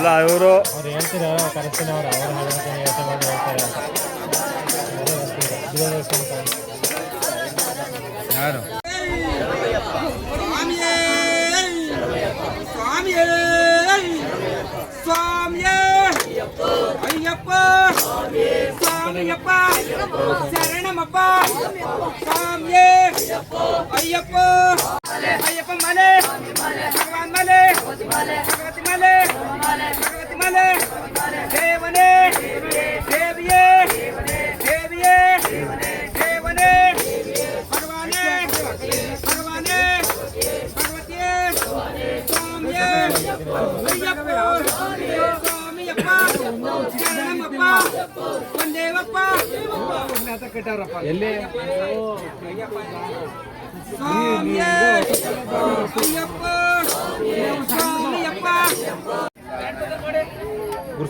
ಅಲ್ಲ ಇವರು ಅವ್ರು ಹೇಳ್ತೀರ ಕರೆಸ್ತೀನಿ ಅವ್ರು ಅವ್ರು ಹೇಳ್ತೀನಿ ಯೋಚನೆ ಮಾಡಿ ಹೇಳ್ತಾರೆ ಅಂತ ಅದೇ ಬರ್ತೀರ. ಇದೇ ದೇವಸ್ಥಾನಕ್ಕೆ ಯಾರು ಸ್ವಾಮಿಯೇ ಸ್ವಾಮಿಯೇ ಸ್ವಾಮಿಯೇ ಅಯ್ಯಪ್ಪ ಸ್ವಾಮಿಯಪ್ಪ ಶರಣಮಪ್ಪ ಸ್ವಾಮಿಯೇ ಅಯ್ಯಪ್ಪ ಅಯ್ಯಪ್ಪ ಮಲೆ ಭಗವಾನ್ ಎಲ್ಲಿ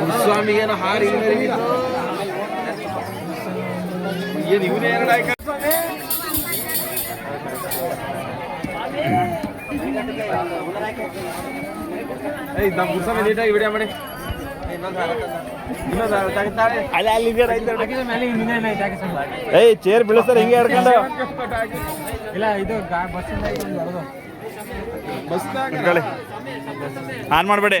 ಗುರುಸ್ವಾಮಿಗೇನು ಹಾರಿ ಏನು ಇವನೇ ಎರಡು ಆಯ್ಕ? ಏಯ್ ನಮ್ಮ ಗುರುಸ್ವಾಮಿ ನೀಟಾಗಿ ವಿಡಿಯೋ ಮಾಡಿ. ಏಯ್ ಚೇರ್ ಬೀಳಿಸ್ತಾರೆ ಹಿಂಗೆ ಹಿಡ್ಕೊಂಡು ಇಲ್ಲ ಇದು ಬಸ್ ಆನ್ ಮಾಡಬೇಡಿ.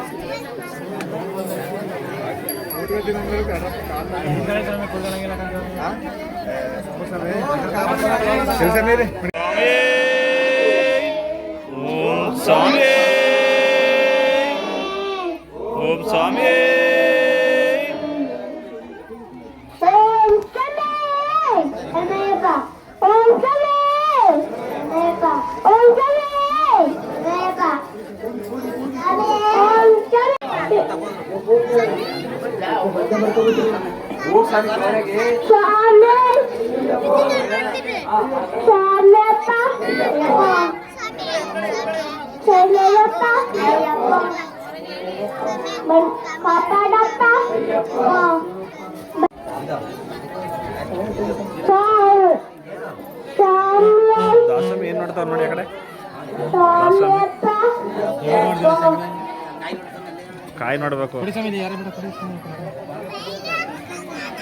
ಸ್ವಾಮಿ ದಾಸಮ್ ಏನು ನೋಡ್ತಾವ್ ನೋಡಿ ಆ ಕಡೆ? ಕಾಯಿ ನೋಡ್ಬೇಕು.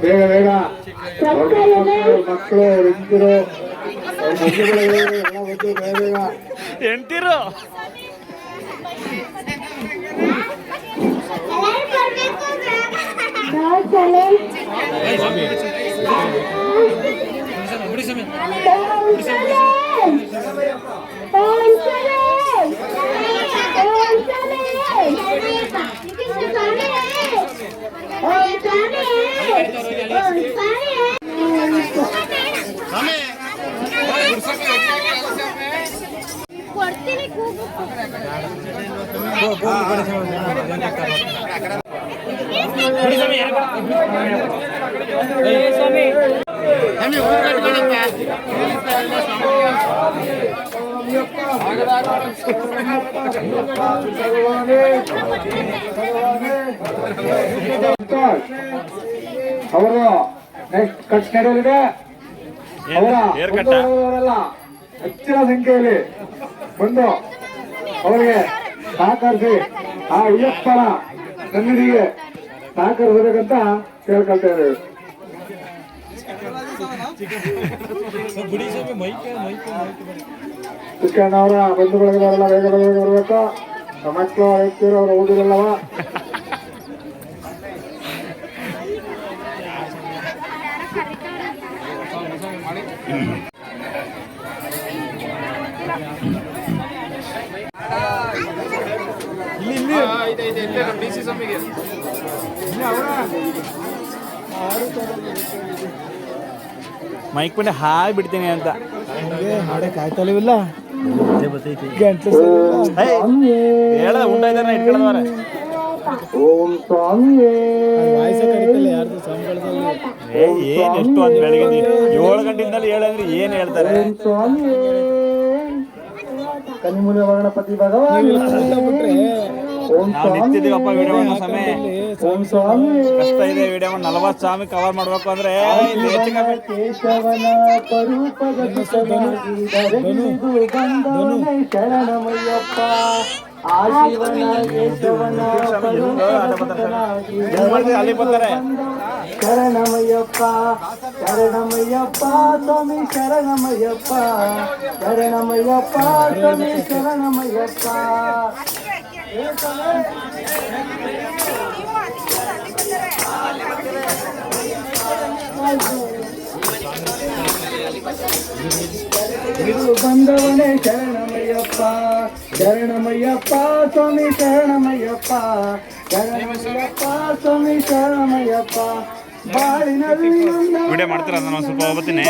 ಬೇಗ ಬೇಗ ಮಕ್ಕಳು ಹೆಂಡತಿರು ಬೇಗ ಎಂಟಿರು? ನಾಲ್ಕನೇ ಬಿಡಿ ಸ್ವಾಮಿ ಅವರು ನೆಕ್ಸ್ಟ್ ಕಟ್ ನಡೆಯಲಿದೆ ಅವರ ಹೆಚ್ಚಿನ ಸಂಖ್ಯೆಯಲ್ಲಿ ಬಂದು ಅವರಿಗೆ ಸಹಕರಿಸಿ ಆ ಅಯ್ಯಪ್ಪನ ಸನ್ನಿಧಿಗೆ ಸಹಕರಿಸಬೇಕಂತ ಕೇಳ್ಕೊಳ್ತಾ ಇದ್ದೇವೆ. ಚಿಕ್ಕಣ್ಣವರ ಬಂಧು ಬಳಗದವರೆಲ್ಲ ಬೇಗ ಬೇಗ ಬರಬೇಕು. ಮಕ್ಕಳು ವ್ಯಕ್ತಿಯರು ಅವರ ಓದಿರಲ್ಲವ ಮೈಕ್ ಮೇಲೆ ಹಾಯ್ ಬಿಡ್ತೀನಿ ಅಂತ. ಹಾಡಕ್ ಆಯ್ತಲ್ಲ ಹೇಳ ಉಂಡ ಇದಾರೆ ಇಟ್ಕೊಳ್ಳೋದವ್ರೆ ಓಂ ಸ್ವಾಮಿಯೇ ಏನ್ ಎಷ್ಟು ಅಂತ ಬೆಳಗ್ಗೆ ಏಳು ಗಂಟೆಯಿಂದಲೇ ಹೇಳಂದ್ರೆ ಏನ್ ಹೇಳ್ತಾರೆ? ಸ್ವಾಮಿಯೇ ಕನಿಮುನಿ ವರ್ಣಪತಿ ಭಗವಾನ್. ನಾವು ನಿಂತಿದ್ದೀವಪ್ಪ ಸಮಯ ಕಷ್ಟ ಇದೆ ವಿಡಿಯೋ ನಲವತ್ತು ಸ್ವಾಮಿ ಕವರ್ ಮಾಡ್ಬೇಕು ಅಂದ್ರೆ? ಅಲ್ಲಿ ಬರ್ತಾರೆ. ಶರಣಮಯ್ಯಪ್ಪ. ಶರಣಮಯ್ಯಪ್ಪ ಸ್ವಾಮಿ ಶರಣಮಯ್ಯಪ್ಪ. ಶರಣಮಯ್ಯಪ್ಪ ಸ್ವಾಮಿ ಶರಣಮಯ್ಯಪ್ಪ. ಇದು ಬಂದವನೇ ಶರಣಮಯ್ಯಪ್ಪ ಶರಣಮಯ್ಯಪ್ಪ ಸ್ವಾಮಿ ಶರಣಮಯ್ಯಪ್ಪ ಶರಣಮಯ್ಯಪ್ಪ ಸ್ವಾಮಿ ಶರಣಮಯ್ಯಪ್ಪ ಬಾಳಿನಲ್ಲಿ ಒಂದು ವಿಡಿಯೋ ಮಾಡ್ತೀರಾ ನಾನು ಸ್ವಲ್ಪ ಹೋಗ್ತೀನಿ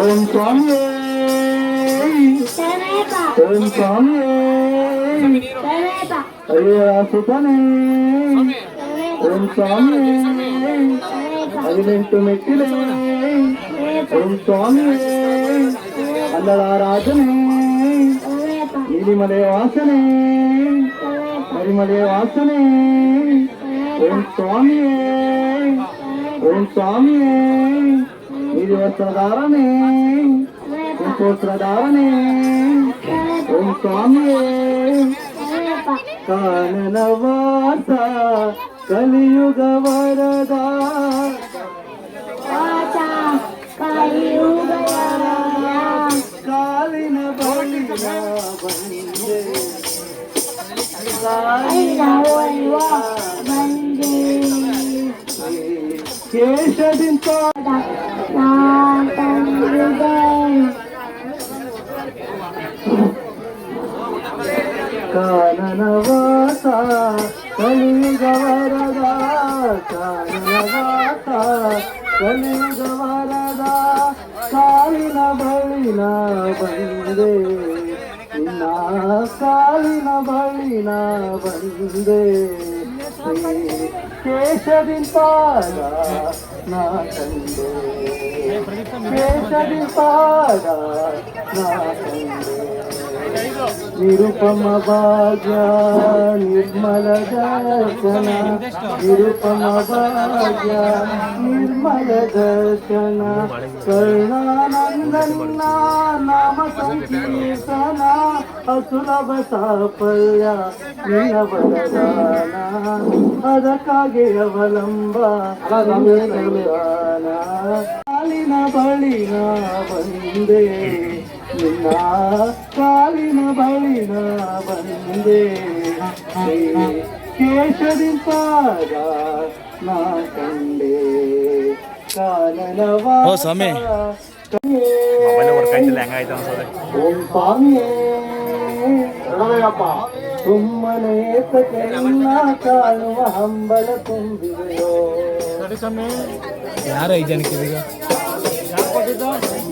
ಓಂ ಸ್ವಾಮಿ ಓಂ ಸ್ವಾಮಿ సుతనే ఓం స్వామి. పదినెంటు మెట్టిలే. ఓం స్వామి. అందరారాజనే నీలిమలే వాసనే. మరిమలే వాసనే. ఓం స్వామి. ఓం స్వామి. నీది వస్త్రధారనే ನೀಲಿ ವಸ್ತ್ರಧಾರಣೆ ಕುಂಕೋಸ್ತ್ರಧಾರಣೆ ಓಂ ಸ್ವಾಮಿಯೇ ಕಾನನ ವಾಸ ಕಲಿಯುಗ ವರದ ಕಾಲಿನ ಬಳಿನ ಬಂದೆ ಕೇಶದಿಂದ బైన బందే నిన్నా సాలిన బైన బందే కేశవింపాడ నా కందే కేశవింపాడ నా కందే ನಿರುಪಮ ಭಾಗ್ಯ ನಿರ್ಮಲ ದರ್ಶನ. ನಿರುಪಮ ಭಾಗ್ಯ ನಿರ್ಮಲ ದರ್ಶನ. ಕರುಣಾನಂದ ನಿನ್ನ ನಾಮ ಸಂಕೀರ್ತನ. ಅಸುಲಭ ಸಾಫಲ್ಯ ನಿನ್ನ ಅದಕ್ಕಾಗಿ ಅವಲಂಬ ಕಾಲಿನ ಬಳಿನ ಬಂದೆ. ನಿನ್ನ ಕಾಲಿನ ಬಳಿನ ಬಂದೆ. ಕೇಶದಿಂದ ನಾ ಕಂಡೆ. ಕಾಲನವ ಓ ಸ್ವಾಮಿ. ಓಂ ಸ್ವಾಮಿಯೇ. ಸುಮ್ಮನೆ ಏತಕ್ಕೆಲ್ಲ ಕಾಣುವ ಹಂಬಲ ತುಂಬಿದೆಯೋ. ಯಾರು ಐದು ಜನಕ್ಕೆ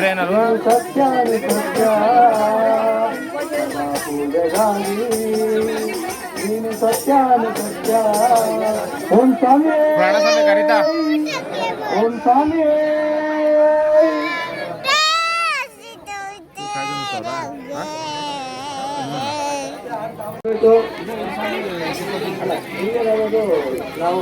ఎవరైనారు ప్రాణ స్వామి కరిత ఓం స్వామి ನಾವು